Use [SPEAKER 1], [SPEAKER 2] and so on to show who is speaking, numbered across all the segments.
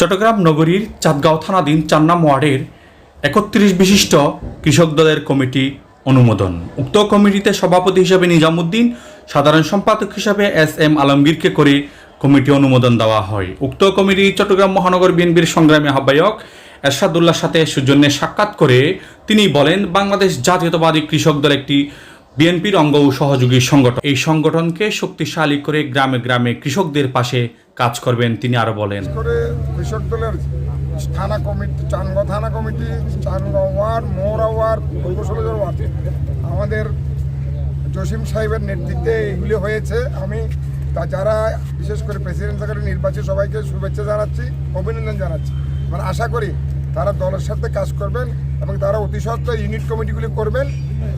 [SPEAKER 1] চট্টগ্রাম নগরীর চাঁদগাঁও থানাধীন চান্নাম ওয়ার্ডের একত্রিশ বিশিষ্ট কৃষক দলের কমিটি অনুমোদন। উক্ত কমিটিতে সভাপতি হিসেবে নিজামুদ্দিন, সাধারণ সম্পাদক হিসেবে এস এম আলমগীরকে করে কমিটি অনুমোদন দেওয়া হয়। উক্ত কমিটি চট্টগ্রাম মহানগর বিএনপির সংগ্রামী আহ্বায়ক এরশাদুল্লাহর সাথে সৌজন্যে সাক্ষাৎ করে তিনি বলেন, বাংলাদেশ জাতীয়তাবাদী কৃষক দল একটি বিএনপির অঙ্গ ও সহযোগী সংগঠন। এই সংগঠনকে শক্তিশালী করে গ্রামে গ্রামে কৃষকদের পাশে কাজ করবেন তিনি আরও বলেন।
[SPEAKER 2] কৃষক দলের থানা কমিটি চানগাঁও থানা committee Changaon ward, Moura ward পূর্বশোলজর ward, আমাদের জসিম সাহেবের নেতৃত্বে এগুলি হয়েছে। আমি তা যারা বিশেষ করে প্রেসিডেন্ট সেক্রেটারি নির্বাচিত সবাইকে শুভেচ্ছা জানাচ্ছি, অভিনন্দন জানাচ্ছি। মানে আশা করি তারা দলের সাথে কাজ করবেন এবং তারা অতি সত্ত্বর ইউনিট কমিটিগুলি করবেন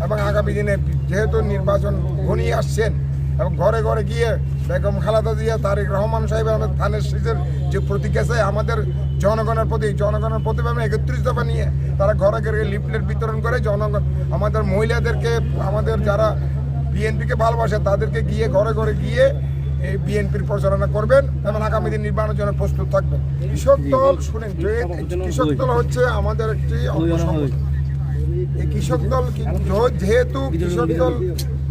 [SPEAKER 2] এবং আগামী দিনে যেহেতু নির্বাচন ঘনিয়ে আসছেন এবং ঘরে ঘরে গিয়ে বেগম খালাদা জিয়া, তারেক রহমান সাহেব আমাদের ধানের শীষের যে প্রতীক আছে, আমাদের জনগণের প্রতি জনগণের প্রতিভাবে একত্রিশ দফা নিয়ে তারা ঘরে ঘরে লিফলেট বিতরণ করে জনগণ, আমাদের মহিলাদেরকে, আমাদের যারা বিএনপিকে ভালোবাসে, তাদেরকে গিয়ে ঘরে ঘরে গিয়ে এই বিএনপির প্রচারণা করবেন এবং আগামী দিন নির্মাণের জন্য প্রস্তুত থাকবেন। কৃষক দল, শুনেন কৃষক দল হচ্ছে আমাদের একটি অঙ্গ এই কৃষক দল যেহেতু কৃষক দল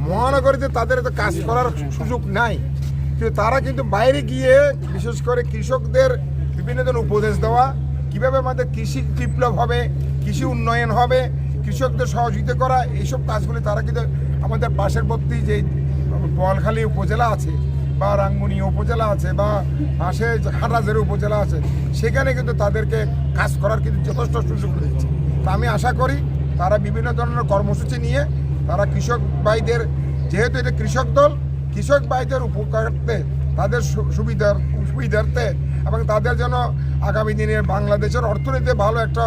[SPEAKER 2] মহানগরীতে তাদের তো কাজ করার সুযোগ নাই, কিন্তু তারা কিন্তু বাইরে গিয়ে বিশেষ করে কৃষকদের বিভিন্ন ধরনের উপদেশ দেওয়া, কীভাবে আমাদের কৃষি বিপ্লব হবে, কৃষি উন্নয়ন হবে, কৃষকদের সহযোগিতা করা, এইসব কাজগুলি তারা কিন্তু আমাদের পাশের পাশেরবর্তী যে বলখালী উপজেলা আছে বা রাঙ্গুনি উপজেলা আছে বা পাশে হাটাজের উপজেলা আছে, সেখানে কিন্তু তাদেরকে কাজ করার কিন্তু যথেষ্ট সুযোগ রয়েছে। তা আমি আশা করি তারা বিভিন্ন ধরনের কর্মসূচি নিয়ে তারা কৃষক ভাইদের, যেহেতু এটা কৃষক দল, কৃষক ভাইদের উপকারার্থে তাদের সুবিধার, সুবিধার্থে এবং তাদের যেন আগামী দিনে বাংলাদেশের অর্থনীতিতে ভালো একটা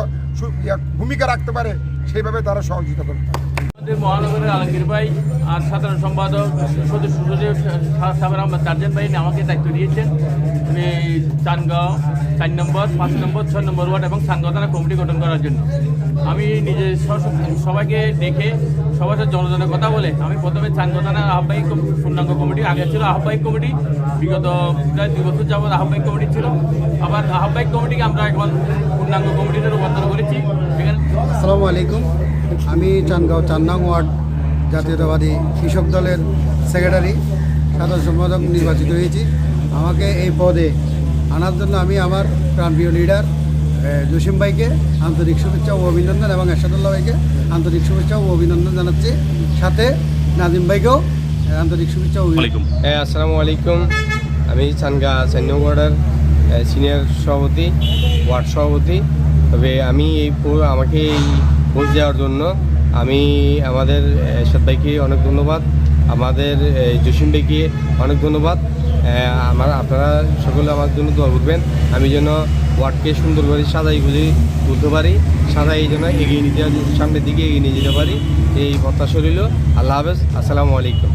[SPEAKER 2] ভূমিকা রাখতে পারে, সেইভাবে তারা সহযোগিতা করতে হবে
[SPEAKER 3] আমাদের মহানগরের আলমগীর ভাই আর সাধারণ সম্পাদক, সদস্য সচিব সাবের আহমদ তার্জেন ভাই আমাকে দায়িত্ব দিয়েছেন। আমি চানগাঁও চার নম্বর, পাঁচ নম্বর, ছয় নম্বর ওয়ার্ড এবং চানগাঁও থানা কমিটি গঠন করার জন্য। আমি নিজে সবাইকে দেখে, সবার সাথে জনজনের কথা বলে, আমি প্রথমে চানগাঁও থানার আহ্বায়িক পূর্ণাঙ্গ কমিটি, আগে ছিল আহ্বায়িক কমিটি, বিগত প্রায় দুই বছর যাবৎ আহ্বায়িক কমিটি ছিল। আবার আহ্বায়িক কমিটিকে আমরা এখন পূর্ণাঙ্গ কমিটিতে রূপান্তর করেছি।
[SPEAKER 4] আসসালামু আলাইকুম। আমি চানগাঁও চান্নাং ওয়ার্ড জাতীয়তাবাদী কৃষক দলের সেক্রেটারি সাধারণ সম্পাদক নির্বাচিত হয়েছি। আমাকে এই পদে আনার জন্য আমি আমার প্রাণপ্রিয় লিডার জসিম ভাইকে আন্তরিক শুভেচ্ছা ও অভিনন্দন এবং এরশাদুল্লাহ ভাইকে আন্তরিক শুভেচ্ছা ও অভিনন্দন জানাচ্ছি। সাথে নাজিম ভাইকেও আন্তরিক শুভেচ্ছা ও
[SPEAKER 5] হ্যাঁ আসসালামু আলাইকুম। আমি চানগা চান্নু ওয়ার্ডের সিনিয়র সভাপতি ওয়ার্ড সভাপতি তবে আমি এই আমাকে এই পোস্ট দেওয়ার জন্য আমি আমাদের এরশাদ ভাইকে অনেক ধন্যবাদ, আমাদের জসিম ভাইকে অনেক ধন্যবাদ। আমার, আপনারা সকলে আমার জন্য দোয়া করবেন, আমি যেন ওয়ার্ডকে সুন্দর করে সাজাই গুজি তুলতে পারি, সাজাই যেন এগিয়ে নিতে সামনের দিকে এগিয়ে নিয়ে যেতে পারি, এই প্রত্যাশা রইল। আল্লাহ হাফেজ, আসসালামু আলাইকুম।